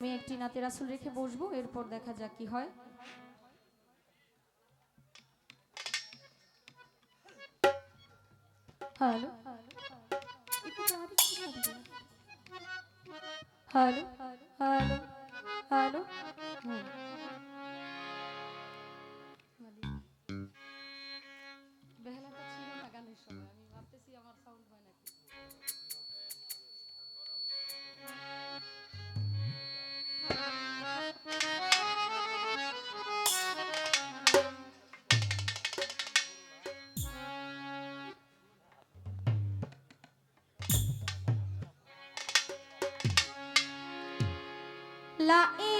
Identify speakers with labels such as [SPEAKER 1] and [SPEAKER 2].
[SPEAKER 1] আমি একটি নাতের আসল রেখে বসবো, এরপর দেখা যাক কি হয়। হ্যালো। হ্যালো। হ্যালো। হ্যালো। বেহালাটা la